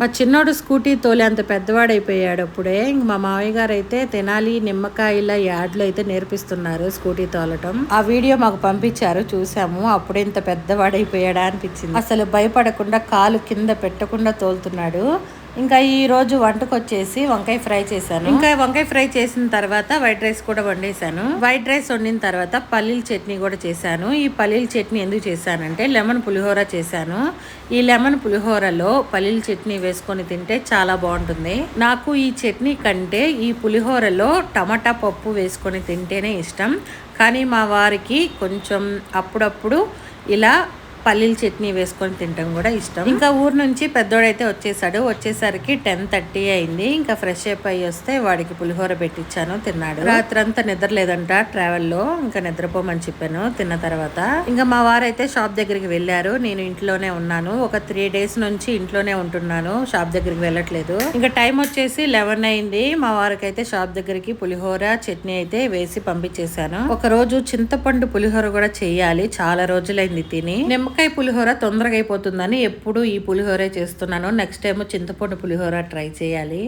మా చిన్నోడు స్కూటీ తోలే అంత పెద్దవాడైపోయాడు అప్పుడే. ఇంక మా మామయ్య గారు అయితే తెనాలి నిమ్మకాయల యాడ్లు అయితే నేర్పిస్తున్నారు స్కూటీ తోలటం. ఆ వీడియో మాకు పంపించారు చూసాము. అప్పుడే ఇంత పెద్దవాడైపోయాడా అనిపించింది. అసలు భయపడకుండా కాలు కింద పెట్టకుండా తోలుతున్నాడు. ఇంకా ఈ రోజు వంటకు వచ్చేసి వంకాయ ఫ్రై చేశాను. ఇంకా వంకాయ ఫ్రై చేసిన తర్వాత వైట్ రైస్ కూడా వండేసాను వైట్ రైస్ వండిన తర్వాత పల్లీల చట్నీ కూడా చేశాను. ఈ పల్లీల చట్నీ ఎందుకు చేశానంటే లెమన్ పులిహోర చేశాను. ఈ లెమన్ పులిహోరలో పల్లీల చట్నీ వేసుకొని తింటే చాలా బాగుంటుంది. నాకు ఈ చట్నీ కంటే ఈ పులిహోరలో టమాటా పప్పు వేసుకొని తింటేనే ఇష్టం. కానీ మా వారికి కొంచెం అప్పుడప్పుడు ఇలా పల్లీల చట్నీ వేసుకొని తినడం కూడా ఇష్టం. ఇంకా ఊరు నుంచి పెద్దోడైతే వచ్చేసాడు. వచ్చేసరికి టెన్ థర్టీ అయింది. ఇంకా ఫ్రెష్ అప్ అయ్యి వస్తే వాడికి పులిహోర పెట్టించాను తిన్నాడు. రాత్రంతా నిద్ర లేదంట ట్రావెల్లో ఇంకా నిద్రపోమని చెప్పాను తిన్న తర్వాత. ఇంకా మా వారైతే షాప్ దగ్గరికి వెళ్ళారు. నేను ఇంట్లోనే ఉన్నాను. ఒక త్రీ డేస్ నుంచి ఇంట్లోనే ఉంటున్నాను. షాప్ దగ్గరికి వెళ్ళట్లేదు. ఇంకా టైం వచ్చేసి లెవెన్ అయింది. మా వారికి అయితే షాప్ దగ్గరికి పులిహోర చట్నీ అయితే వేసి పంపించేశాను. ఒక రోజు చింతపండు పులిహోర కూడా చేయాలి. చాలా రోజులైంది తిని. నిమ్మకాయ పులిహోర తొందరగా అయిపోతుందని ఎప్పుడు ఈ పులిహోరే చేస్తున్నాను. నెక్స్ట్ టైం చింతపండు పులిహోర ట్రై చేయాలి.